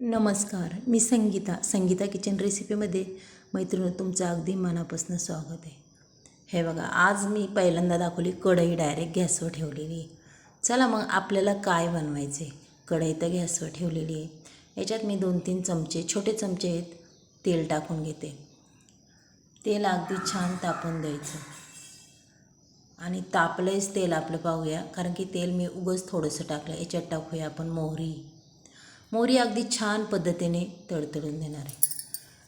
नमस्कार मी संगीता संगीता किचन रेसिपीमध्ये मैत्रिणी तुमचं अगदी मनापासून स्वागत आहे. हे बघा आज मी पहिल्यांदा दाखवली कढई डायरेक्ट गॅसवर ठेवलेली. आहे चला मग आपल्याला काय बनवायचे कढई तर गॅसवर ठेवलेली आहे. याच्यात मी दोन तीन चमचे छोटे चमचे आहेत तेल टाकून घेते. तेल अगदी छान तापून द्यायचं. आणि तापलंच तेल आपलं पाहूया कारण की तेल मी उगंच थोडंसं टाकलं याच्यात टाकूया आपण मोहरी. मोरी अगदी छान पद्धतीने तडतडून देणार आहे.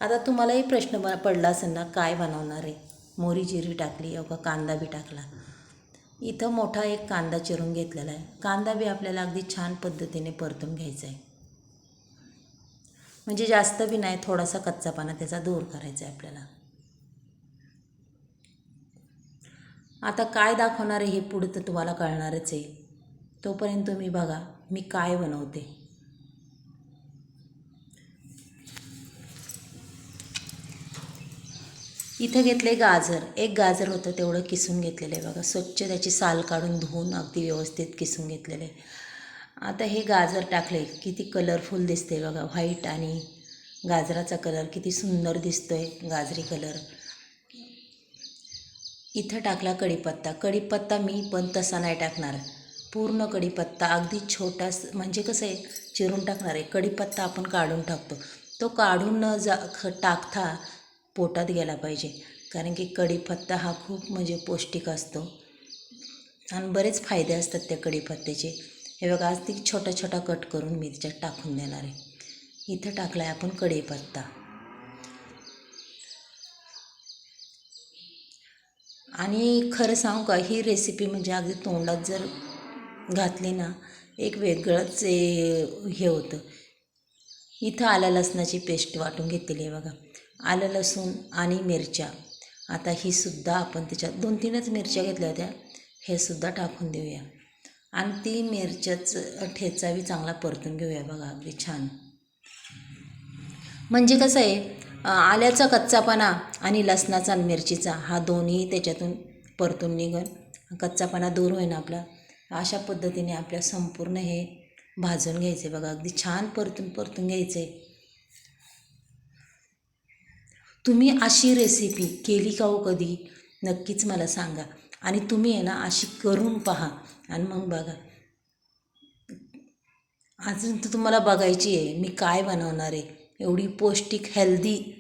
आता तुम्हालाही प्रश्न ब- पडला असेल ना काय बनवणार आहे? मोरी जिरी टाकली अवघा कांदा बी टाकला. इथं मोठा एक कांदा चिरून घेतलेला आहे. कांदा बी आपल्याला अगदी छान पद्धतीने परतून घ्यायचा आहे. म्हणजे जास्त बी नाही थोडासा कच्चापणा त्याचा दूर करायचा आहे आपल्याला. आता काय दाखवणार आहे हे पुढं तर तुम्हाला कळणारच आहे. तोपर्यंत तुम्ही बघा मी काय बनवते. इथं घेतले गाजर. एक गाजर होतं तेवढं किसून घेतलेलं आहे बघा. स्वच्छ त्याची साल काढून धुवून अगदी व्यवस्थित किसून घेतलेलं आहे. आता हे गाजर टाकले किती कलरफुल दिसते बघा. व्हाईट आणि गाजराचा कलर किती सुंदर दिसतो आहे गाजरी कलर इथं टाकला कढीपत्ता. कढीपत्ता मी पण तसा नाही टाकणार. पूर्ण कढीपत्ता अगदी छोटा म्हणजे कसं आहे चिरून टाकणार आहे. कढीपत्ता आपण काढून टाकतो. तो काढून न जा ख टाकता पोटात गेला पाहिजे. कारण की कढीपत्ता हा खूप म्हणजे पौष्टिक असतो. आणि बरेच फायदे असतात त्या कढीपत्त्याचे हे बघा आज ती छोटा छोटा कट करून मी त्याच्यात टाकून देणार आहे. इथं टाकला आहे आपण कढीपत्ता आणि खरं सांगू का ही रेसिपी म्हणजे अगदी तोंडात जर घातली ना एक वेगळंच हे होतं. इथं आल्या लसणाची पेस्ट वाटून घेतलेली आहे बघा. आलं लसूण आणि मिरच्या. आता ही सुद्धा आपण त्याच्यात दोन तीनच मिरच्या घेतल्या होत्या. हे सुद्धा टाकून देऊया. आणि ती मिरच्याच ठेचावी चांगला परतून घेऊया बघा अगदी छान. म्हणजे कसं आहे आल्याचा कच्चापणा आणि लसणाचा आणि मिरचीचा हा दोन्ही त्याच्यातून परतून निघन. कच्चापणा दूर होईन आपला. अशा पद्धतीने आपल्या संपूर्ण हे भाजून घ्यायचे बघा अगदी छान परतून परतून घ्यायचे. तुम्ही अशी रेसिपी केली का हो कधी? नक्कीच मला सांगा. आणि तुम्ही आहे ना अशी करून पहा. आणि मग बघा. अजून तर तुम्हाला बघायची आहे मी काय बनवणार आहे. एवढी पौष्टिक हेल्दी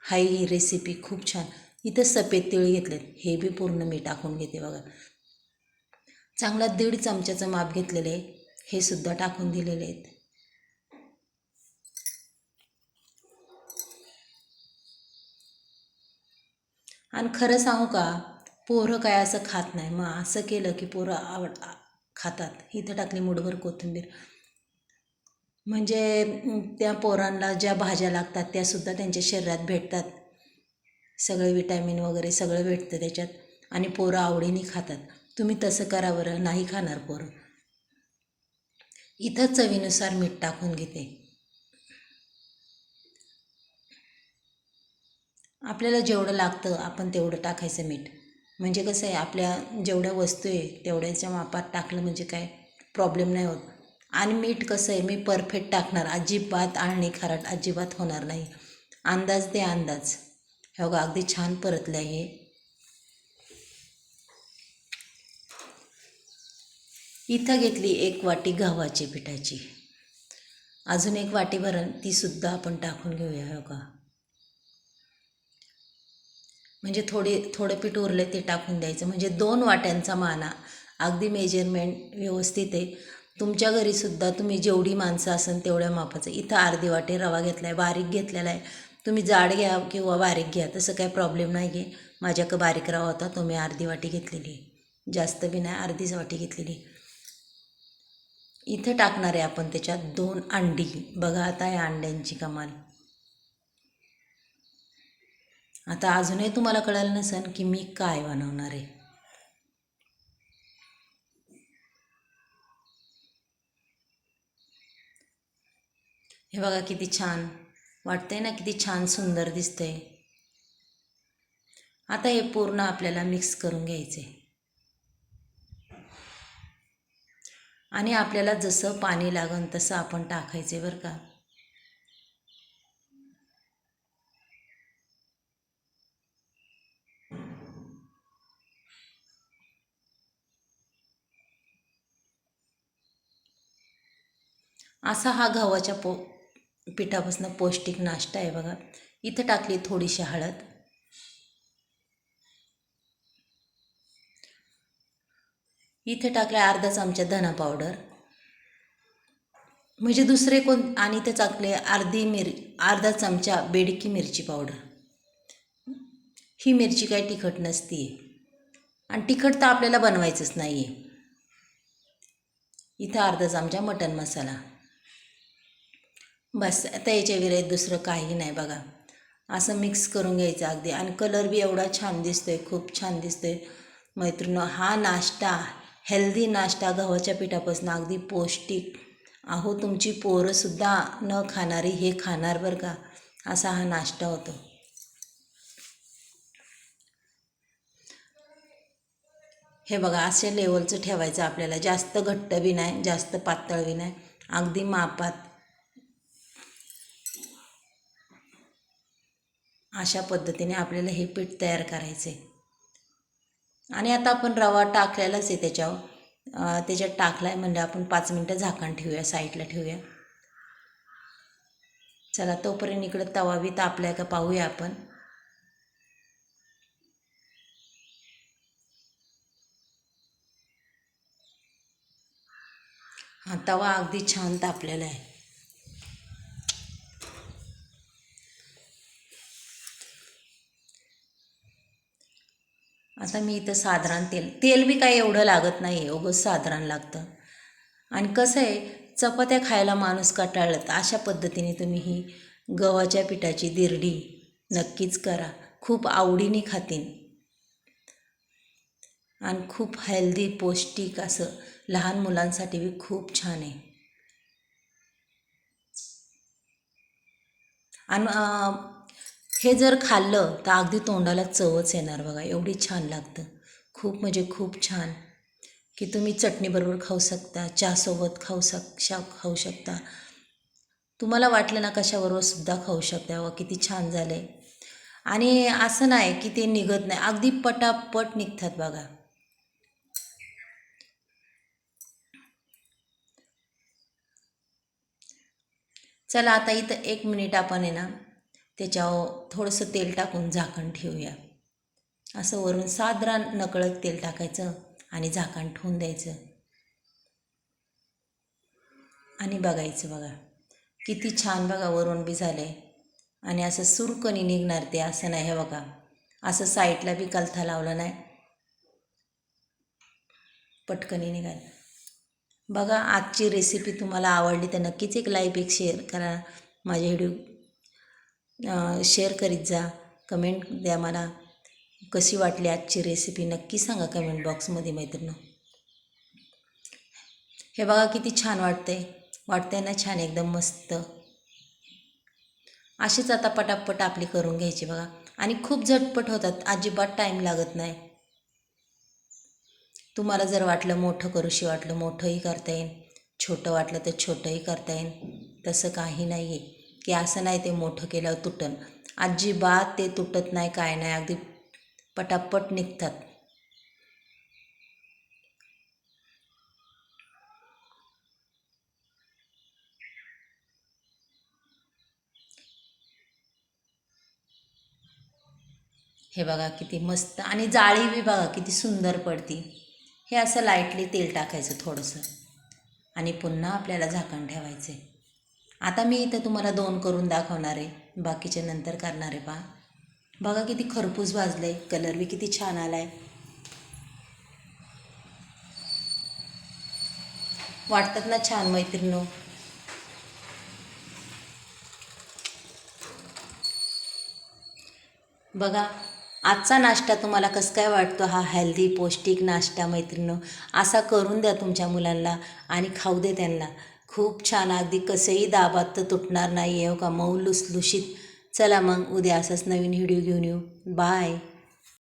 हाय ही रेसिपी खूप छान. इथं सफेद तिळ घेतलेत. हे बी पूर्ण मी टाकून घेते बघा. चांगला दीड चमच्याचं माप घेतलेलं आहे. हे सुद्धा टाकून दिलेले आहेत. आणि खरं सांगू का पोरं काय असं खात नाही. मग असं केलं की पोरं आवड खातात. इथं टाकली मुठभर कोथिंबीर. म्हणजे त्या पोरांना ज्या भाज्या लागतात त्यासुद्धा त्यांच्या शरीरात भेटतात. सगळे विटॅमिन वगैरे सगळं भेटतं त्याच्यात. आणि पोरं आवडीने खातात. तुम्ही तसं करा बरं. नाही खाणार पोरं. इथं चवीनुसार मीठ टाकून घेते. आपल्याला जेवढं लागतं आपण तेवढं टाकायचं मीठ. म्हणजे कसं आहे आपल्या जेवढ्या वस्तू आहे तेवढ्याच्या मापात टाकलं म्हणजे काय प्रॉब्लेम नाही होत. आणि मीठ कसं आहे मी परफेक्ट टाकणार. अजिबात आणि खारट अजिबात होणार नाही. अंदाज दे अंदाज. हे बघा अगदी छान परतलं आहे इथं घेतली एक वाटी गव्हाची पिठाची. अजून एक वाटी भरण तीसुद्धा आपण टाकून घेऊया हो का म्हणजे थोडे थोडं पीठ उरले ते टाकून द्यायचं. म्हणजे दोन वाट्यांचा माना. अगदी मेजरमेंट व्यवस्थित आहे. तुमच्या घरीसुद्धा तुम्ही जेवढी माणसं असन तेवढ्या मापाचं. इथं अर्धी वाटे रवा घेतला आहे बारीक घेतलेला आहे. तुम्ही जाड घ्या किंवा बारीक घ्या तसं काही प्रॉब्लेम नाही आहे माझ्याकडं बारीक रवा होता तो मी अर्धी वाटी घेतलेली आहे. जास्त बी नाही अर्धीच वाटी घेतलेली इथं टाकणार आहे आपण त्याच्यात दोन अंडी. बघा आता या अंड्यांची कमाल. आता अजूनही तुम्हाला कळालं नसेल की मी काय बनवणार आहे. हे बघा किती छान वाटतंय ना किती छान सुंदर दिसतंय. आता हे पूर्ण आपल्याला मिक्स करून घ्यायचे आणि आपल्याला जसं पाणी लागन तसं आपण टाकायचे बरं का. असा हा गव्हाच्या पो पिठापासून पौष्टिक नाश्ता आहे बघा. इथं टाकली थोडीशी हळद. इथं टाकला अर्धा चमचा धना पावडर. म्हणजे दुसरे कोण आणि ते टाकले अर्धी मिर अर्धा चमचा बेडकी मिरची पावडर. ही मिरची काही तिखट नसती आणि तिखट तर आपल्याला बनवायचंच नाही आहे इथं अर्धा चमचा मटन मसाला. बस आता याच्या विरहित दुसरं काही नाही बघा. असं मिक्स करून घ्यायचं अगदी. आणि कलर बी एवढा छान दिसतोय खूप छान दिसतोय. मैत्रिणी हा नाश्ता हेल्दी नाश्ता गव्हाच्या पिठापासून अगदी पौष्टिक. अहो तुमची पोरंसुद्धा न खाणारी हे खाणार बरं का? असा हा नाश्ता होतो. हे बघा अशा लेवलचं ठेवायचं आपल्याला. जास्त घट्ट बी नाही जास्त पातळ बी नाही. अगदी मापात. अशा पद्धतीने आपल्याला हे पीठ तयार करायचं. आहे आणि आता आपण रवा टाकलेलाच आहे त्याच्यावर. त्याच्यात टाकला आहे म्हणजे आपण पाच मिनटं झाकण ठेवूया साईडला ठेवूया. चला तोपर्यंत इकडं तवा बी तापलाय का पाहूया आपण. हा तवा अगदी छान तापलेला आहे. आता मी इथं साधारण तेल तेल बी काही एवढं लागत नाही आहे उगंच साधारण लागतं. आणि कसं आहे चपात्या खायला माणूस कटाळत अशा पद्धतीने तुम्ही ही गव्हाच्या पिठाची दिरडी नक्कीच करा. खूप आवडीने खातीन. आणि खूप हेल्दी पौष्टिक असं लहान मुलांसाठी बी खूप छान आहे. आणि हे जर खाल्लं तर अगदी तोंडाला चवच येणार बघा. एवढी छान लागतं. खूप म्हणजे खूप छान. की तुम्ही चटणीबरोबर खाऊ शकता चहासोबत खाऊ शक शा खाऊ शकता. तुम्हाला वाटलं ना कशाबरोबर सुद्धा खाऊ शकता. व किती छान झालं आहे आणि असं नाही की ते निघत नाही. अगदी पटापट निघतात बघा. चला आता इथं एक मिनिट आपण आहे ना त्याच्यावर थोडंसं तेल टाकून झाकण ठेवूया. असं वरून साधारण नकळत तेल टाकायचं आणि झाकण ठेवून द्यायचं. आणि बघायचं बघा किती छान बघा वरून बी झालं आहे आणि असं सुरकणी निघणार ते असं नाही हे बघा. असं साईडला बी कलथा लावला नाही. पटकनी निघाल. बघा आजची रेसिपी तुम्हाला आवडली तर नक्कीच एक लाईक एक शेअर करा. माझे व्हिडिओ शेअर करीत जा. कमेंट द्या मला. कशी वाटली आजची रेसिपी नक्की सांगा कमेंट बॉक्समध्ये मैत्रिणी हे बघा किती छान वाटतंय. वाटतंय ना छान एकदम मस्त. अशीच आता पटापट आपली करून घ्यायची बघा. आणि खूप झटपट होतात. अजिबात टाईम लागत नाही. तुम्हाला जर वाटलं मोठं करूशी वाटलं मोठंही करता येईल. छोटं वाटलं तर छोटंही करता येईल. तसं काही नाही आहे की असं नाही ते मोठं केलं तुटन. अजिबात ते तुटत नाही काय नाही. अगदी पटापट निघतात. हे बघा किती मस्त आणि जाळी बी बघा किती सुंदर पडती. हे असं लाईटली तेल टाकायचं थोडंसं. आणि पुन्हा आपल्याला झाकण ठेवायचं आहे आता मी इथं तुम्हाला दोन करून दाखवणार आहे. बाकीचे नंतर करणार आहे पहा. बघा किती खरपूस भाजलं आहे कलर बी किती छान आला आहे वाटतात ना छान मैत्रिणी बघा आजचा नाश्ता तुम्हाला कसं काय वाटतो? हा हेल्दी पौष्टिक नाश्ता मैत्रिणी असा करून द्या तुमच्या मुलांना आणि खाऊ दे त्यांना. खूप छान. अगदी कसंही दाबात तर तुटणार नाही आहे हो का? मऊ लुसलुशीत. चला मग उद्या असंच नवीन व्हिडिओ घेऊन येऊ. बाय.